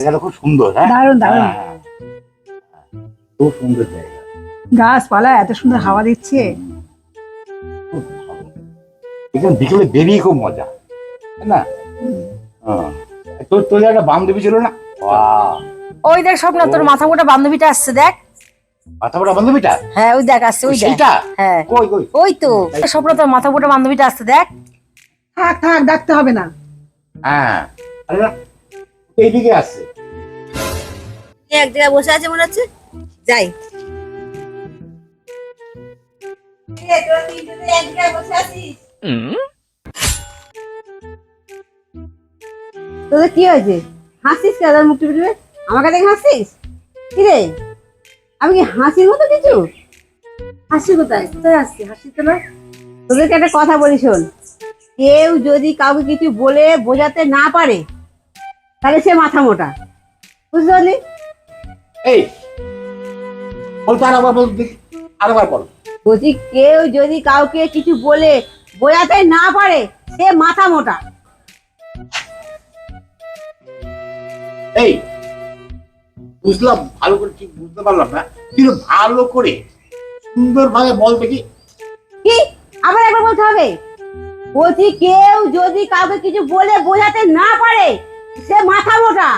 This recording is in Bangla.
জায়গাটা খুব সুন্দর হ্যাঁ? দারুণ, দারুণ। হ্যাঁ, হ্যাঁ। খুব সুন্দর জায়গা। গাছপালা এত সুন্দর হাওয়া দিচ্ছে। এখানে বিকেলে বেরিয়ে খুব মজা না? হ্যাঁ। তোর তোর একটা বান্ধবী ছিল না? ওই দেখ স্বপ্ন তোর মাথা মোটা বান্ধবীটা আসছে দেখ। মাথা বড় বান্ধবীটা হ্যাঁ ওই দেখ আসছে ওই সেইটা? হ্যাঁ। কই কই? ওই তো। স্বপ্ন তোর মাথা মোটা বান্ধবীটা আসছে দেখ। থাক থাক ডাকতে হবে না। হ্যাঁ। আরে না এইদিকে আসছে এক জায়গায় বসে আছে মনে হচ্ছে? যাই। এ, এক জায়গায় তোদের কি হয়েছে? হাসিস কেন? মুখ টিপে টিপে? আমাকে দেখে হাসিস? কি রে? আমি কি হাসির মতো কিছু? হাসি কোথায়? কোথায় হাসছি? হাসি তো না তোদেরকে একটা কথা বলি শোন। কেউ যদি কাউকে কিছু বলে বোঝাতে না পারে তাহলে সে মাথা মোটা। বুঝতে পারলি? এই বল তো আরেকবার বল আরেকবার বল। বলছি কেউ যদি কাউকে কিছু বলে বোঝাতে না পারে সে মাথা মোটা। এই বুঝলাম ভালো করে ঠিক বুঝতে পারলাম না। কিন্তু ভালো করে সুন্দরভাবে বল দেখি। কি? আবার একবার বলতে হবে? বলছি কেউ যদি কাউকে কিছু বলে বোঝাতে না পারে সে মাথা মোটা।